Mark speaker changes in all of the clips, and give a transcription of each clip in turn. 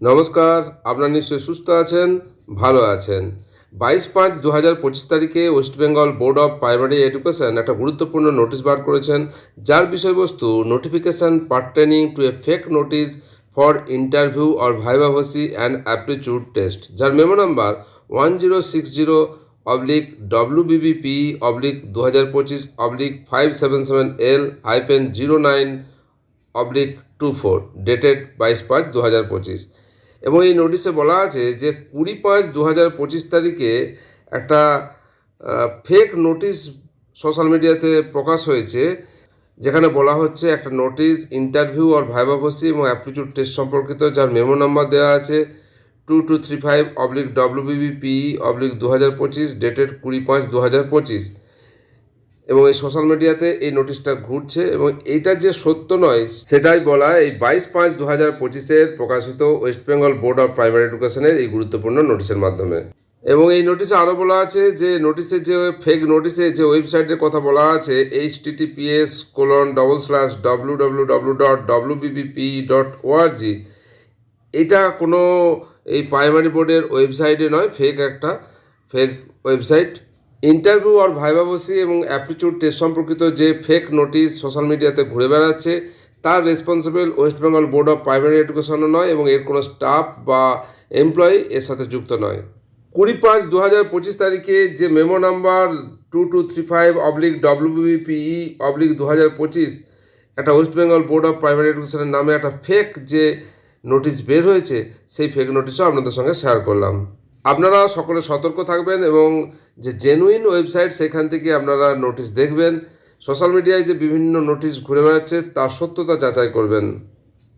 Speaker 1: নমস্কার, আপনারা নিশ্চয়ই সুস্থ আছেন, ভালো আছেন। বাইশ পাঁচ দু হাজার পঁচিশ তারিখে West Bengal Board of Primary Education একটা গুরুত্বপূর্ণ নোটিশ বার করেছেন, যার বিষয়বস্তু notification pertaining to a fake notice for interview or viva voce and aptitude test, যার memo number one zero six zero oblique W BBP oblique দু হাজার পঁচিশ oblique five seven seven L hyphen zero nine oblique two four, dated বাইশ পাঁচ দু হাজার পঁচিশ। এবং এই নোটিশে বলা আছে যে কুড়ি পাঁচ দু হাজার পঁচিশ তারিখে একটা ফেক নোটিশ সোশ্যাল মিডিয়াতে প্রকাশ হয়েছে, যেখানে বলা হচ্ছে একটা নোটিশ ইন্টারভিউ আর ভাইবাভসি এবং অ্যাপটিচিউড টেস্ট সম্পর্কিত যার মেমো নাম্বার দেওয়া আছে two two three five oblique WBBP oblique দু হাজার পঁচিশ ডেটেড কুড়ি পাঁচ দু হাজার পঁচিশ। এবং এই সোশ্যাল মিডিয়াতে এই নোটিশটা ঘুরছে এবং এইটা যে সত্য নয়, সেটাই বলা এই বাইশ পাঁচ দু হাজার পঁচিশের প্রকাশিত West Bengal Board of Primary এডুকেশনের এই গুরুত্বপূর্ণ নোটিশের মাধ্যমে। এবং এই নোটিশে আরও বলা আছে যে নোটিশে যে ফেক নোটিশে যে ওয়েবসাইটের কথা বলা আছে https colon double slash W W W dot W BBP dot org এটা কোনো এই প্রাইমারি বোর্ডের ওয়েবসাইটে নয় ফেক একটা ফেক ওয়েবসাইট ইন্টারভিউ আর ভাইভাবসি এবং অ্যাপটিচিউড টেস্ট সম্পর্কিত যে ফেক নোটিশ সোশ্যাল মিডিয়াতে ঘুরে বেড়াচ্ছে, তার responsible West Bengal Board of Primary এডুকেশনও নয় এবং এর কোনো স্টাফ বা এমপ্লয়ি এর সাথে যুক্ত নয়। কুড়ি পাঁচ দু হাজার পঁচিশ তারিখে যে memo number two two three five oblique WBPE oblique দু হাজার পঁচিশ, একটা West Bengal Board of Primary এডুকেশনের নামে একটা ফেক যে নোটিশ বের হয়েছে, সেই ফেক নোটিশও আপনাদের সঙ্গে শেয়ার করলাম। আপনারা সকলে সতর্ক থাকবেন এবং যে জেনুইন ওয়েবসাইট সেখান থেকে আপনারা নোটিশ দেখবেন। সোশ্যাল মিডিয়ায় যে বিভিন্ন নোটিশ ঘুরে বেড়াচ্ছে, তার সত্যতা যাচাই করবেন।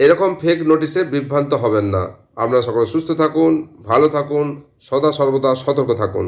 Speaker 1: এরকম ফেক নোটিশে বিভ্রান্ত হবেন না। আপনারা সকলে সুস্থ থাকুন, ভালো থাকুন, সদা সর্বদা সতর্ক থাকুন।